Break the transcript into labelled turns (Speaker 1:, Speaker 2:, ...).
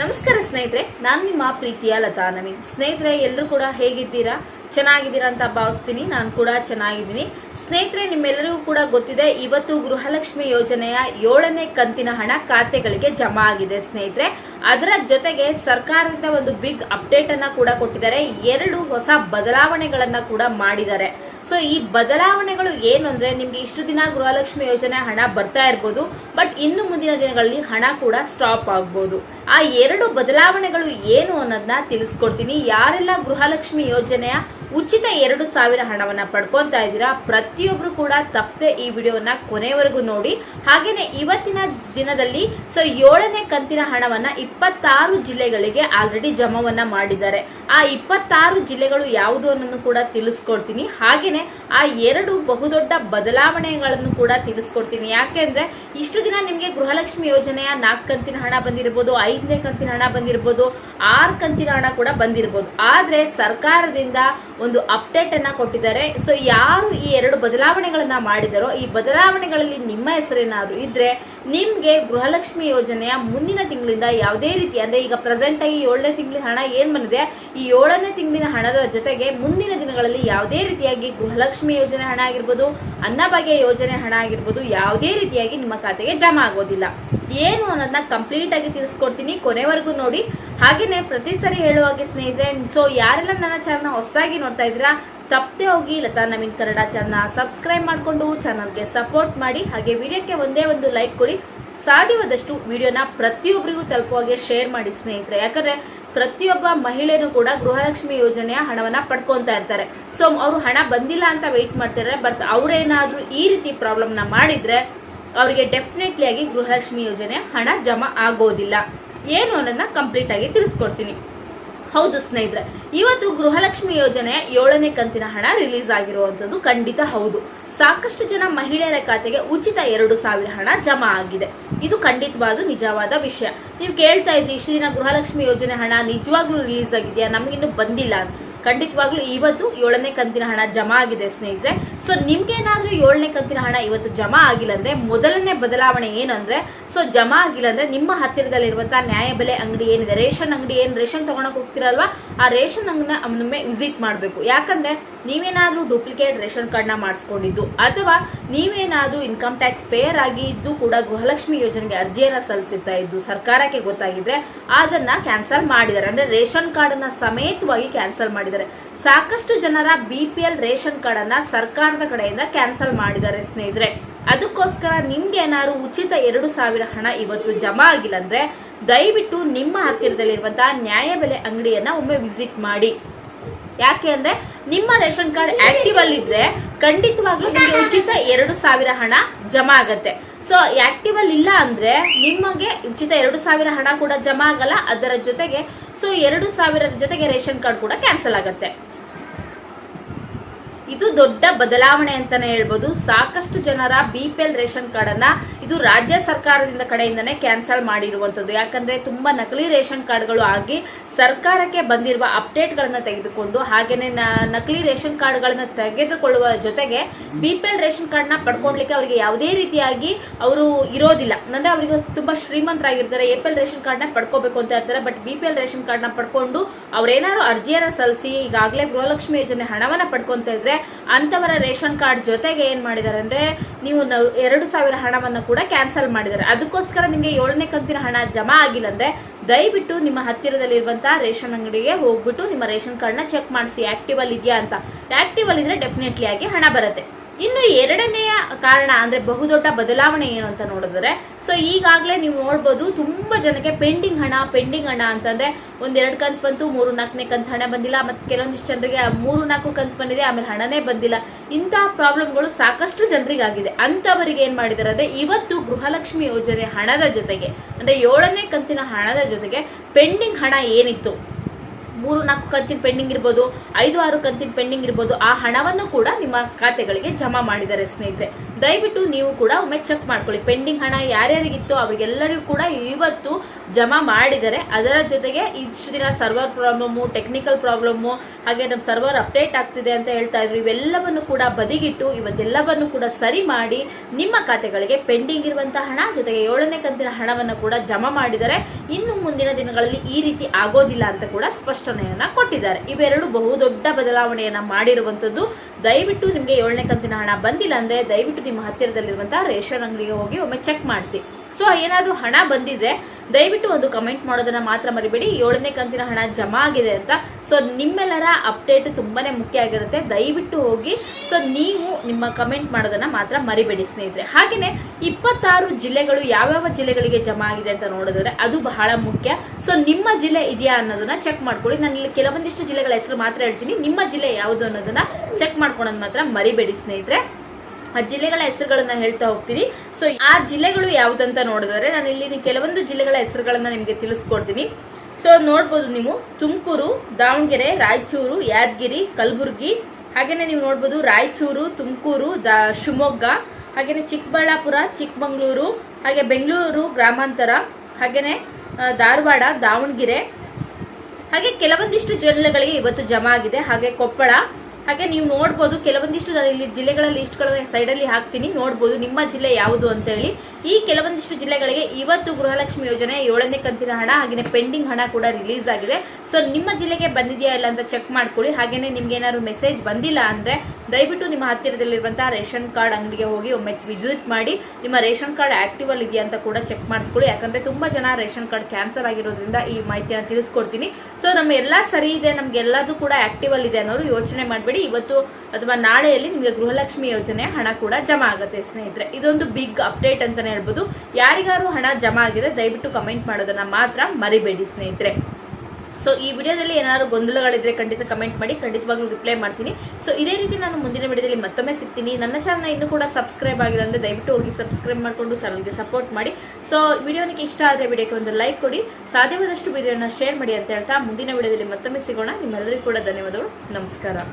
Speaker 1: ನಮಸ್ಕಾರ ಸ್ನೇಹಿತರೆ, ನಾನು ನಿಮ್ಮ ಪ್ರೀತಿಯ ಲತಾ ನವೀನ್. ಸ್ನೇಹಿತರೆ ಎಲ್ಲರೂ ಕೂಡ ಹೇಗಿದ್ದೀರಾ? ಚೆನ್ನಾಗಿದ್ದೀರಾ ಅಂತ ಭಾವಿಸ್ತೀನಿ. ನಾನು ಕೂಡ ಚೆನ್ನಾಗಿದ್ದೀನಿ. ಸ್ನೇಹಿತರೆ, ನಿಮ್ಮೆಲ್ಲರಿಗೂ ಕೂಡ ಗೊತ್ತಿದೆ, ಇವತ್ತು ಗೃಹಲಕ್ಷ್ಮಿ ಯೋಜನೆಯ ಏಳನೇ ಕಂತಿನ ಹಣ ಖಾತೆಗಳಿಗೆ ಜಮಾ ಆಗಿದೆ ಸ್ನೇಹಿತರೆ. ಅದರ ಜೊತೆಗೆ ಸರ್ಕಾರದಿಂದ ಒಂದು ಬಿಗ್ ಅಪ್ಡೇಟ್ ಅನ್ನ ಕೂಡ ಕೊಟ್ಟಿದ್ದಾರೆ. ಎರಡು ಹೊಸ ಬದಲಾವಣೆಗಳನ್ನ ಕೂಡ ಮಾಡಿದ್ದಾರೆ. ಸೊ ಈ ಬದಲಾವಣೆಗಳು ಏನು ಅಂದ್ರೆ ನಿಮ್ಗೆ ಇಷ್ಟು ದಿನ ಗೃಹಲಕ್ಷ್ಮಿ ಯೋಜನೆ ಹಣ ಬರ್ತಾ ಇರ್ಬೋದು ಬಟ್ ಇನ್ನು ಮುಂದಿನ ದಿನಗಳಲ್ಲಿ ಹಣ ಕೂಡ ಸ್ಟಾಪ್ ಆಗ್ಬೋದು. ಆ ಎರಡು ಬದಲಾವಣೆಗಳು ಏನು ಅನ್ನೋದನ್ನ ತಿಳಿಸ್ಕೊಡ್ತೀನಿ. ಯಾರೆಲ್ಲ ಗೃಹಲಕ್ಷ್ಮಿ ಯೋಜನೆಯ ಉಚಿತ ಎರಡು ಸಾವಿರ ಹಣವನ್ನ ಪಡ್ಕೊತಾ ಇದ್ದೀರಾ, ಪ್ರತಿಯೊಬ್ರು ಕೂಡ ತಪ್ಪದೆ ಈ ವಿಡಿಯೋವನ್ನ ಕೊನೆವರೆಗೂ ನೋಡಿ. ಹಾಗೇನೆ ಇವತ್ತಿನ ದಿನದಲ್ಲಿ ಸೊ ಏಳನೇ ಕಂತಿನ ಹಣವನ್ನ ಇಪ್ಪತ್ತಾರು ಜಿಲ್ಲೆಗಳಿಗೆ ಆಲ್ರೆಡಿ ಜಮಾವನ್ನ ಮಾಡಿದ್ದಾರೆ. ಆ ಇಪ್ಪತ್ತಾರು ಜಿಲ್ಲೆಗಳು ಯಾವುದು ಅನ್ನೋದು ಕೂಡ ತಿಳಿಸ್ಕೊಡ್ತೀನಿ. ಆ ಎರಡು ಬಹುದೊಡ್ಡ ಬದಲಾವಣೆಗಳನ್ನು ಕೂಡ ತಿಳಿಸ್ಕೊಡ್ತೀನಿ. ಯಾಕೆಂದ್ರೆ ಇಷ್ಟು ದಿನ ನಿಮಗೆ ಗೃಹಲಕ್ಷ್ಮಿ ಯೋಜನೆಯ ನಾಲ್ಕು ಕಂತಿನ ಹಣ ಬಂದಿರಬಹುದು ಐದನೇ ಕಂತಿನ ಹಣ ಬಂದಿರಬಹುದು ಆರ್ ಕಂತಿನ ಹಣ ಕೂಡ ಬಂದಿರಬಹುದು ಆದ್ರೆ ಸರ್ಕಾರದಿಂದ ಒಂದು ಅಪ್ಡೇಟ್ ಅನ್ನ ಕೊಟ್ಟಿದ್ದಾರೆ. ಸೊ ಯಾರು ಈ ಎರಡು ಬದಲಾವಣೆಗಳನ್ನ ಮಾಡಿದರೋ, ಈ ಬದಲಾವಣೆಗಳಲ್ಲಿ ನಿಮ್ಮ ಹೆಸರೇನಾದ್ರು ಇದ್ರೆ, ನಿಮ್ಗೆ ಗೃಹಲಕ್ಷ್ಮಿ ಯೋಜನೆಯ ಮುಂದಿನ ತಿಂಗಳಿಂದ ಯಾವುದೇ ರೀತಿ, ಅಂದ್ರೆ ಈಗ ಪ್ರೆಸೆಂಟ್ ಆಗಿ ಏಳನೇ ತಿಂಗಳಿನ ಹಣ ಏನ್ ಬಂದಿದೆ, ಈ ಏಳನೇ ತಿಂಗಳಿನ ಹಣದ ಜೊತೆಗೆ ಮುಂದಿನ ದಿನಗಳಲ್ಲಿ ಯಾವುದೇ ರೀತಿಯಾಗಿ ಗೃಹಲಕ್ಷ್ಮಿ ಯೋಜನೆ ಹಣ ಆಗಿರ್ಬೋದು ಅನ್ನಭಾಗ್ಯ ಯೋಜನೆ ಹಣ ಆಗಿರ್ಬೋದು, ಯಾವುದೇ ರೀತಿಯಾಗಿ ನಿಮ್ಮ ಖಾತೆಗೆ ಜಮಾ ಆಗೋದಿಲ್ಲ. ಏನು ಅನ್ನೋದನ್ನ ಕಂಪ್ಲೀಟ್ ಆಗಿ ತಿಳಿಸ್ಕೊಡ್ತೀನಿ ಕೊನೆವರೆಗೂ ನೋಡಿ. ಹಾಗೆಯೇ ಪ್ರತಿ ಸರಿ ಹೇಳುವಾಗೆ ಸ್ನೇಹಿತರೆ ಸೊ ಯಾರೆಲ್ಲ ನನ್ನ ಚಾನಲ್ ಹೊಸದಾಗಿ ನೋಡ್ತಾ ಇದ್ದೀರಾ, ತಪ್ಪದೆ ಹೋಗಿ ಲತಾ ನವೀನ್ ಕನ್ನಡ ಚಾನಲ್ ಸಬ್ಸ್ಕ್ರೈಬ್ ಮಾಡಿಕೊಂಡು ಚಾನಲ್ಗೆ ಸಪೋರ್ಟ್ ಮಾಡಿ. ಹಾಗೆ ವಿಡಿಯೋಕ್ಕೆ ಒಂದೇ ಒಂದು ಲೈಕ್ ಕೊಡಿ. ಸಾಧ್ಯವಾದಷ್ಟು ವಿಡಿಯೋನ ಪ್ರತಿಯೊಬ್ಬರಿಗೂ ತಲುಪುವಾಗೆ ಶೇರ್ ಮಾಡಿ ಸ್ನೇಹಿತರೆ. ಯಾಕಂದ್ರೆ ಪ್ರತಿಯೊಬ್ಬ ಮಹಿಳೆಯರು ಕೂಡ ಗೃಹಲಕ್ಷ್ಮಿ ಯೋಜನೆಯ ಹಣವನ್ನ ಪಡ್ಕೊಂತಾ ಇರ್ತಾರೆ. ಸೊ ಅವರು ಹಣ ಬಂದಿಲ್ಲ ಅಂತ ವೆಯ್ಟ್ ಮಾಡ್ತಾರೆ ಬಟ್ ಅವ್ರೇನಾದ್ರೂ ಈ ರೀತಿ ಪ್ರಾಬ್ಲಮ್ನ ಮಾಡಿದ್ರೆ ಅವರಿಗೆ ಡೆಫಿನೆಟ್ಲಿ ಆಗಿ ಗೃಹಲಕ್ಷ್ಮಿ ಯೋಜನೆ ಹಣ ಜಮಾ ಆಗೋದಿಲ್ಲ. ಏನು ಅನ್ನೋದನ್ನ ಕಂಪ್ಲೀಟ್ ಆಗಿ ತಿಳಿಸ್ಕೊಡ್ತೀನಿ. ಹೌದು ಸ್ನೇಹಿತರೆ, ಇವತ್ತು ಗೃಹಲಕ್ಷ್ಮಿ ಯೋಜನೆ ಏಳನೇ ಕಂತಿನ ಹಣ ರಿಲೀಸ್ ಆಗಿರುವಂತದ್ದು ಖಂಡಿತ ಹೌದು. ಸಾಕಷ್ಟು ಜನ ಮಹಿಳೆಯರ ಖಾತೆಗೆ ಉಚಿತ ಎರಡು ಸಾವಿರ ಹಣ ಜಮಾ ಆಗಿದೆ. ಇದು ಖಂಡಿತವಾದ ನಿಜವಾದ ವಿಷಯ. ನೀವು ಕೇಳ್ತಾ ಇದ್ರಿ ಇಷ್ಟು ದಿನ ಗೃಹಲಕ್ಷ್ಮಿ ಯೋಜನೆ ಹಣ ನಿಜವಾಗ್ಲೂ ರಿಲೀಸ್ ಆಗಿದೆಯಾ? ನಮಗಿನ್ನೂ ಬಂದಿಲ್ಲ ಖಂಡಿತವಾಗ್ಲೂ ಇವತ್ತು ಏಳನೇ ಕಂತಿನ ಹಣ ಜಮಾ ಆಗಿದೆ, ಸ್ನೇಹಿತರೆ. ಸೊ ನಿಮ್ಗೇನಾದ್ರೂ ಏಳನೇ ಕಂತಿನ ಹಣ ಇವತ್ತು ಜಮಾ ಆಗಿಲ್ಲ ಅಂದ್ರೆ, ಮೊದಲನೇ ಬದಲಾವಣೆ ಏನಂದ್ರೆ ಸೊ ಜಮಾ ಆಗಿಲ್ಲ ಅಂದ್ರೆ ನಿಮ್ಮ ಹತ್ತಿರದಲ್ಲಿರುವಂತಹ ನ್ಯಾಯಬೆಲೆ ಅಂಗಡಿ ಏನಿದೆ, ರೇಷನ್ ಅಂಗಡಿ ಏನ್, ರೇಷನ್ ತಗೊಳಕ್ ಹೋಗ್ತಿರಲ್ವಾ? ಆ ರೇಷನ್ ಅಂಗಡಿನ ವಿಸಿಟ್ ಮಾಡಬೇಕು. ಯಾಕಂದ್ರೆ ನೀವೇನಾದ್ರೂ ಡೂಪ್ಲಿಕೇಟ್ ರೇಷನ್ ಕಾರ್ಡ್ನ ಮಾಡಿಸ್ಕೊಂಡಿದ್ದು ಅಥವಾ ನೀವೇನಾದರೂ ಇನ್ಕಮ್ ಟ್ಯಾಕ್ಸ್ ಪೇಯರ್ ಆಗಿ ಇದ್ದು ಕೂಡ ಗೃಹಲಕ್ಷ್ಮಿ ಯೋಜನೆಗೆ ಅರ್ಜಿಯನ್ನು ಸಲ್ಲಿಸುತ್ತಾ ಇದ್ದು ಸರ್ಕಾರಕ್ಕೆ ಗೊತ್ತಾಗಿದ್ರೆ ಅದನ್ನ ಕ್ಯಾನ್ಸಲ್ ಮಾಡಿದ್ದಾರೆ. ಅಂದ್ರೆ ರೇಷನ್ ಕಾರ್ಡ್ ಅನ್ನ ಸಮೇತವಾಗಿ ಕ್ಯಾನ್ಸಲ್ ಮಾಡಿದ್ದಾರೆ. ಸಾಕಷ್ಟು ಜನರ B P L ration card ಸರ್ಕಾರದ ಕಡೆಯಿಂದ ಕ್ಯಾನ್ಸಲ್ ಮಾಡಿದ್ದಾರೆ ಸ್ನೇಹಿತರೆ. ಅದಕ್ಕೋಸ್ಕರ ನಿಮ್ಗೆ ಏನಾದ್ರು ಉಚಿತ ಎರಡು ಸಾವಿರ ಹಣ ಇವತ್ತು ಜಮಾ ಆಗಿಲ್ಲ ಅಂದ್ರೆ ದಯವಿಟ್ಟು ನಿಮ್ಮ ಹತ್ತಿರದಲ್ಲಿರುವಂತಹ ನ್ಯಾಯಬೆಲೆ ಅಂಗಡಿಯನ್ನ ಒಮ್ಮೆ ವಿಸಿಟ್ ಮಾಡಿ. ಯಾಕೆ ಅಂದ್ರೆ ನಿಮ್ಮ ರೇಷನ್ ಕಾರ್ಡ್ ಆಕ್ಟಿವ್ ಅಲ್ಲಿ ಇದ್ರೆ ಖಂಡಿತವಾಗ್ಲೂ ನಿಮಗೆ ಉಚಿತ ಎರಡು ಸಾವಿರ ಹಣ ಜಮಾ ಆಗತ್ತೆ. ಸೊ ಆಕ್ಟಿವ್ ಅಲ್ಲಿ ಇಲ್ಲ ಅಂದ್ರೆ ನಿಮಗೆ ಉಚಿತ ಎರಡು ಸಾವಿರ ಹಣ ಕೂಡ ಜಮಾ ಆಗಲ್ಲ, ಅದರ ಜೊತೆಗೆ ಸೊ ಎರಡು ಸಾವಿರದ ಜೊತೆಗೆ ರೇಷನ್ ಕಾರ್ಡ್ ಕೂಡ ಕ್ಯಾನ್ಸಲ್ ಆಗತ್ತೆ. ಇದು ದೊಡ್ಡ ಬದಲಾವಣೆ ಅಂತಾನೆ ಹೇಳ್ಬೋದು. ಸಾಕಷ್ಟು ಜನರ B P L ration card ಅನ್ನ ಇದು ರಾಜ್ಯ ಸರ್ಕಾರದಿಂದ ಕಡೆಯಿಂದನೇ ಕ್ಯಾನ್ಸಲ್ ಮಾಡಿರುವಂತದ್ದು ಯಾಕಂದ್ರೆ ತುಂಬಾ ನಕಲಿ ರೇಷನ್ ಕಾರ್ಡ್ಗಳು ಆಗಿ ಸರ್ಕಾರಕ್ಕೆ ಬಂದಿರುವ ಅಪ್ಡೇಟ್ ಗಳನ್ನ ತೆಗೆದುಕೊಂಡು ಹಾಗೇನೆ ನಕಲಿ ರೇಷನ್ ಕಾರ್ಡ್ ಗಳನ್ನ ತೆಗೆದುಕೊಳ್ಳುವ ಜೊತೆಗೆ ಬಿ ಪಿ ಎಲ್ ರೇಷನ್ ಕಾರ್ಡ್ನ ಪಡ್ಕೊಳ್ಲಿಕ್ಕೆ ಅವರಿಗೆ ಯಾವುದೇ ರೀತಿಯಾಗಿ ಅವರು ಇರೋದಿಲ್ಲ. ಅಂದ್ರೆ ಅವರಿಗೆ ತುಂಬಾ ಶ್ರೀಮಂತರಾಗಿರ್ತಾರೆ. ಎ ಪಿ ಎಲ್ ರೇಷನ್ ಕಾರ್ಡ್ನ ಪಡ್ಕೋಬೇಕು ಅಂತ ಹೇಳ್ತಾರೆ. But B P L ration ಕಾರ್ಡ್ನ ಪಡ್ಕೊಂಡು ಅವ್ರೇನಾದ್ರು ಅರ್ಜಿಯನ್ನ ಸಲ್ಲಿಸಿ ಈಗಾಗಲೇ ಗೃಹಲಕ್ಷ್ಮಿ ಯೋಜನೆ ಹಣವನ್ನ ಪಡ್ಕೊಂತ ಇದ್ರೆ ಅಂತವರ ರೇಷನ್ ಕಾರ್ಡ್ ಜೊತೆಗೆ ಏನ್ ಮಾಡಿದ್ದಾರೆ ಅಂದ್ರೆ ನೀವು ಎರಡು ಸಾವಿರ ಹಣವನ್ನ ಕೂಡ ಕ್ಯಾನ್ಸಲ್ ಮಾಡಿದ್ದಾರೆ. ಅದಕ್ಕೋಸ್ಕರ ನಿಮಗೆ ಏಳನೇ ಕಂತಿನ ಹಣ ಜಮಾ ಆಗಿಲ್ಲ ಅಂದ್ರೆ ದಯವಿಟ್ಟು ನಿಮ್ಮ ಹತ್ತಿರದಲ್ಲಿರುವಂತಹ ರೇಷನ್ ಅಂಗಡಿಗೆ ಹೋಗ್ಬಿಟ್ಟು ನಿಮ್ಮ ರೇಷನ್ ಕಾರ್ಡ್ನ ಚೆಕ್ ಮಾಡಿಸಿ. ಅಲ್ಲಿ ಇದೆಯಾ ಅಂತ. ಆಕ್ಟಿವ್ ಅಲ್ಲಿ ಇದ್ರೆ ಡೆಫಿನೆಟ್ಲಿ ಆಗಿ ಹಣ ಬರುತ್ತೆ. ಇನ್ನು ಎರಡನೆಯ ಕಾರಣ ಅಂದ್ರೆ ಬಹುದೊಡ್ಡ ಬದಲಾವಣೆ ಏನು ಅಂತ ನೋಡಿದ್ರೆ ಸೊ ಈಗಾಗಲೇ ನೀವು ನೋಡ್ಬೋದು ತುಂಬಾ ಜನಕ್ಕೆ ಪೆಂಡಿಂಗ್ ಹಣ ಪೆಂಡಿಂಗ್ ಹಣ ಅಂತಂದ್ರೆ ಒಂದೆರಡು ಕಂತು ಬಂತು, ಮೂರು ನಾಲ್ಕನೇ ಕಂತು ಹಣ ಬಂದಿಲ್ಲ, ಮತ್ತೆ ಕೆಲವೊಂದಿಷ್ಟು ಜನರಿಗೆ ಮೂರು ನಾಲ್ಕು ಕಂತು ಬಂದಿದೆ, ಆಮೇಲೆ ಹಣನೇ ಬಂದಿಲ್ಲ. ಇಂತಹ ಪ್ರಾಬ್ಲಮ್ಗಳು ಸಾಕಷ್ಟು ಜನರಿಗಾಗಿದೆ. ಅಂತವರಿಗೆ ಏನ್ ಮಾಡಿದಾರೆ ಅಂದ್ರೆ ಇವತ್ತು ಗೃಹಲಕ್ಷ್ಮಿ ಯೋಜನೆ ಹಣದ ಜೊತೆಗೆ, ಅಂದ್ರೆ ಏಳನೇ ಕಂತಿನ ಹಣದ ಜೊತೆಗೆ ಪೆಂಡಿಂಗ್ ಹಣ ಏನಿತ್ತು? ಮೂರು ನಾಲ್ಕು ಕಂತಿನ ಪೆಂಡಿಂಗ್ ಇರ್ಬೋದು, ಐದು ಆರು ಕಂತಿನ ಪೆಂಡಿಂಗ್ ಇರ್ಬೋದು, ಆ ಹಣವನ್ನು ಕೂಡ ನಿಮ್ಮ ಖಾತೆಗಳಿಗೆ ಜಮಾ ಮಾಡಿದ್ದಾರೆ ಸ್ನೇಹಿತರೆ. ದಯವಿಟ್ಟು ನೀವು ಕೂಡ ಒಮ್ಮೆ ಚೆಕ್ ಮಾಡ್ಕೊಳ್ಳಿ. ಪೆಂಡಿಂಗ್ ಹಣ ಯಾರ್ಯಾರಿಗಿತ್ತು ಅವರಿಗೆಲ್ಲರಿಗೂ ಕೂಡ ಇವತ್ತು ಜಮಾ ಮಾಡಿದರೆ ಅದರ ಜೊತೆಗೆ ಇಷ್ಟು ದಿನ ಸರ್ವರ್ ಪ್ರಾಬ್ಲಮ್ಮು ಟೆಕ್ನಿಕಲ್ ಪ್ರಾಬ್ಲಮ್ಮು ಹಾಗೆ ನಮ್ಮ ಸರ್ವರ್ ಅಪ್ಡೇಟ್ ಆಗ್ತಿದೆ ಅಂತ ಹೇಳ್ತಾ ಇದ್ರು. ಇವೆಲ್ಲವನ್ನು ಕೂಡ ಬದಿಗಿಟ್ಟು ಇವತ್ತೆಲ್ಲವನ್ನು ಕೂಡ ಸರಿ ಮಾಡಿ ನಿಮ್ಮ ಖಾತೆಗಳಿಗೆ ಪೆಂಡಿಂಗ್ ಇರುವಂತಹ ಹಣ, ಜೊತೆಗೆ ಏಳನೇ ಕಂತಿನ ಹಣವನ್ನು ಕೂಡ ಜಮಾ ಮಾಡಿದರೆ ಇನ್ನು ಮುಂದಿನ ದಿನಗಳಲ್ಲಿ ಈ ರೀತಿ ಆಗೋದಿಲ್ಲ ಅಂತ ಕೂಡ ಸ್ಪಷ್ಟನೆಯನ್ನ ಕೊಟ್ಟಿದ್ದಾರೆ. ಇವೆರಡು ಬಹುದೊಡ್ಡ ಬದಲಾವಣೆಯನ್ನ ಮಾಡಿರುವಂತದ್ದು ದಯವಿಟ್ಟು ನಿಮಗೆ ಏಳನೇ ಕಂತಿನ ಹಣ ಬಂದಿಲ್ಲ ಅಂದರೆ ದಯವಿಟ್ಟು ನಿಮ್ಮ ಹತ್ತಿರದಲ್ಲಿರುವಂಥ ರೇಷನ್ ಅಂಗಡಿಗೆ ಹೋಗಿ ಒಮ್ಮೆ ಚೆಕ್ ಮಾಡಿಸಿ. ಸೊ ಏನಾದರೂ ಹಣ ಬಂದಿದ್ರೆ ದಯವಿಟ್ಟು ಒಂದು ಕಮೆಂಟ್ ಮಾಡೋದನ್ನ ಮಾತ್ರ ಮರಿಬೇಡಿ. ಏಳನೇ ಕಂತಿನ ಹಣ ಜಮಾ ಆಗಿದೆ ಅಂತ. ಸೊ ನಿಮ್ಮೆಲ್ಲರ ಅಪ್ಡೇಟ್ ತುಂಬಾನೇ ಮುಖ್ಯ ಆಗಿರುತ್ತೆ. ದಯವಿಟ್ಟು ಹೋಗಿ. ಸೊ ನೀವು ನಿಮ್ಮ ಕಮೆಂಟ್ ಮಾಡೋದನ್ನ ಮಾತ್ರ ಮರಿಬೇಡಿ ಸ್ನೇಹಿತರೆ. ಹಾಗೇನೆ ಇಪ್ಪತ್ತಾರು ಜಿಲ್ಲೆಗಳು ಯಾವ್ಯಾವ ಜಿಲ್ಲೆಗಳಿಗೆ ಜಮಾ ಆಗಿದೆ ಅಂತ ನೋಡಿದ್ರೆ ಅದು ಬಹಳ ಮುಖ್ಯ. ಸೊ ನಿಮ್ಮ ಜಿಲ್ಲೆ ಇದೆಯಾ ಅನ್ನೋದನ್ನ ಚೆಕ್ ಮಾಡ್ಕೊಳ್ಳಿ. ನಾನು ಇಲ್ಲಿ ಕೆಲವೊಂದಿಷ್ಟು ಜಿಲ್ಲೆಗಳ ಹೆಸರು ಮಾತ್ರ ಹೇಳ್ತೀನಿ. ನಿಮ್ಮ ಜಿಲ್ಲೆ ಯಾವುದು ಅನ್ನೋದನ್ನ ಚೆಕ್ ಮಾಡ್ಕೊಳ್ಳೋದು ಮಾತ್ರ ಮರಿಬೇಡಿ ಸ್ನೇಹಿತರೆ. ಆ ಜಿಲ್ಲೆಗಳ ಹೆಸರುಗಳನ್ನ ಹೇಳ್ತಾ ಹೋಗ್ತೀನಿ ಸೊ ಆ ಜಿಲ್ಲೆಗಳು ಯಾವುದಂತ ನೋಡಿದ್ರೆ ನಾನು ಇಲ್ಲಿ ಕೆಲವೊಂದು ಜಿಲ್ಲೆಗಳ ಹೆಸರುಗಳನ್ನ ನಿಮಗೆ ತಿಳಿಸ್ಕೊಡ್ತೀನಿ. ಸೊ ನೋಡ್ಬೋದು ನೀವು ತುಮಕೂರು, ದಾವಣಗೆರೆ, ರಾಯಚೂರು, ಯಾದಗಿರಿ, ಕಲಬುರಗಿ, ಹಾಗೇನೆ ನೀವು ನೋಡ್ಬೋದು ರಾಯಚೂರು, ತುಮಕೂರು, ದಾ, ಶಿವಮೊಗ್ಗ, ಹಾಗೇನೆ ಚಿಕ್ಕಬಳ್ಳಾಪುರ, ಚಿಕ್ಕಮಗಳೂರು, ಹಾಗೆ ಬೆಂಗಳೂರು, ಗ್ರಾಮಾಂತರ, ಹಾಗೇನೆ ಧಾರವಾಡ, ದಾವಣಗೆರೆ. ಹಾಗೆ ಕೆಲವೊಂದಿಷ್ಟು ಜಿಲ್ಲೆಗಳಿಗೆ ಇವತ್ತು ಜಮಾ ಆಗಿದೆ. ಹಾಗೆ ಕೊಪ್ಪಳ ಹಾಗೆ ನೀವು ನೋಡ್ಬೋದು, ಕೆಲವೊಂದಿಷ್ಟು ನಾನು ಇಲ್ಲಿ ಜಿಲ್ಲೆಗಳ ಲಿಸ್ಟ್ಗಳನ್ನ ಸೈಡಲ್ಲಿ ಹಾಕ್ತೀನಿ. ನೋಡ್ಬೋದು ನಿಮ್ಮ ಜಿಲ್ಲೆ ಯಾವುದು ಅಂತ ಹೇಳಿ. ಈ ಕೆಲವೊಂದಿಷ್ಟು ಜಿಲ್ಲೆಗಳಿಗೆ ಇವತ್ತು ಗೃಹಲಕ್ಷ್ಮಿ ಯೋಜನೆ ಏಳನೇ ಕಂತಿನ ಹಣ ಹಾಗೆ ಪೆಂಡಿಂಗ್ ಹಣ ಕೂಡ ರಿಲೀಸ್ ಆಗಿದೆ. ಸೊ ನಿಮ್ಮ ಜಿಲ್ಲೆಗೆ ಬಂದಿದೆಯಾ ಇಲ್ಲ ಅಂತ ಚೆಕ್ ಮಾಡ್ಕೊಳ್ಳಿ. ಹಾಗೆಯೇ ನಿಮ್ಗೆ ಏನಾದ್ರು ಮೆಸೇಜ್ ಬಂದಿಲ್ಲ ಅಂದ್ರೆ ದಯವಿಟ್ಟು ನಿಮ್ಮ ಹತ್ತಿರದಲ್ಲಿರುವಂತಹ ರೇಷನ್ ಕಾರ್ಡ್ ಅಂಗಡಿಗೆ ಹೋಗಿ ಒಮ್ಮೆ ವಿಸಿಟ್ ಮಾಡಿ. ನಿಮ್ಮ ರೇಷನ್ ಕಾರ್ಡ್ ಆಕ್ಟಿವ್ ಅಲ್ಲಿ ಇದೆಯಾ ಅಂತ ಕೂಡ ಚೆಕ್ ಮಾಡಿಸ್ಕೊಳ್ಳಿ. ಯಾಕಂದ್ರೆ ತುಂಬಾ ಜನ ರೇಷನ್ ಕಾರ್ಡ್ ಕ್ಯಾನ್ಸಲ್ ಆಗಿರೋದ್ರಿಂದ ಈ ಮಾಹಿತಿಯನ್ನು ತಿಳಿಸ್ಕೊಡ್ತೀನಿ. ಸೊ ನಮ್ಮ ಎಲ್ಲ ಸರಿ ಇದೆ, ನಮ್ಗೆ ಎಲ್ಲದೂ ಕೂಡ ಆಕ್ಟಿವ್ ಅಲ್ಲಿ ಇದೆ ಅನ್ನೋರು ಯೋಚನೆ ಮಾಡಬೇಡಿ. ಇವತ್ತು ಅಥವಾ ನಾಳೆಯಲ್ಲಿ ನಿಮಗೆ ಗೃಹಲಕ್ಷ್ಮಿ ಯೋಜನೆ ಹಣ ಕೂಡ ಜಮಾ ಆಗುತ್ತೆ ಸ್ನೇಹಿತರೆ. ಇದೊಂದು ಬಿಗ್ ಅಪ್ಡೇಟ್ ಅಂತಾನೆ ಹೇಳ್ಬೋದು. ಯಾರಿಗಾರು ಹಣ ಜಮಾ ಆಗಿದೆ ದಯವಿಟ್ಟು ಕಮೆಂಟ್ ಮಾಡೋದನ್ನ ಮಾತ್ರ ಮರಿಬೇಡಿ ಸ್ನೇಹಿತರೆ. ಸೊ ಈ ವಿಡಿಯೋದಲ್ಲಿ ಏನಾದ್ರು ಗೊಂದಲಗಳಿದ್ರೆ ಖಂಡಿತ ಕಮೆಂಟ್ ಮಾಡಿ, ಖಂಡಿತವಾಗ್ಲೂ ರಿಪ್ಲೈ ಮಾಡ್ತೀನಿ. ಸೊ ಇದೇ ರೀತಿ ನಾನು ಮುಂದಿನ ವಿಡಿಯೋದಲ್ಲಿ ಮತ್ತೊಮ್ಮೆ ಸಿಗ್ತೀನಿ. ನನ್ನ ಚಾನಲ್ ಇನ್ನು ಕೂಡ ಸಬ್ಸ್ಕ್ರೈಬ್ ಆಗಿದೆ ಅಂದ್ರೆ ದಯವಿಟ್ಟು ಹೋಗಿ ಸಬ್ಸ್ಕ್ರೈಬ್ ಮಾಡಿಕೊಂಡು ಚಾನಲ್ಗೆ ಸಪೋರ್ಟ್ ಮಾಡಿ. ಸೊ ವಿಡಿಯೋನಿಗೆ ಇಷ್ಟ ಆದರೆ ವಿಡಿಯೋಕ್ಕೆ ಒಂದು ಲೈಕ್ ಕೊಡಿ. ಸಾಧ್ಯವಾದಷ್ಟು ವಿಡಿಯೋನ ಶೇರ್ ಮಾಡಿ ಅಂತ ಹೇಳ್ತಾ ಮುಂದಿನ ವಿಡಿಯೋದಲ್ಲಿ ಮತ್ತೊಮ್ಮೆ ಸಿಗೋಣ. ನಿಮ್ಮೆಲ್ಲರಿಗೂ ಕೂಡ ಧನ್ಯವಾದಗಳು. ನಮಸ್ಕಾರ.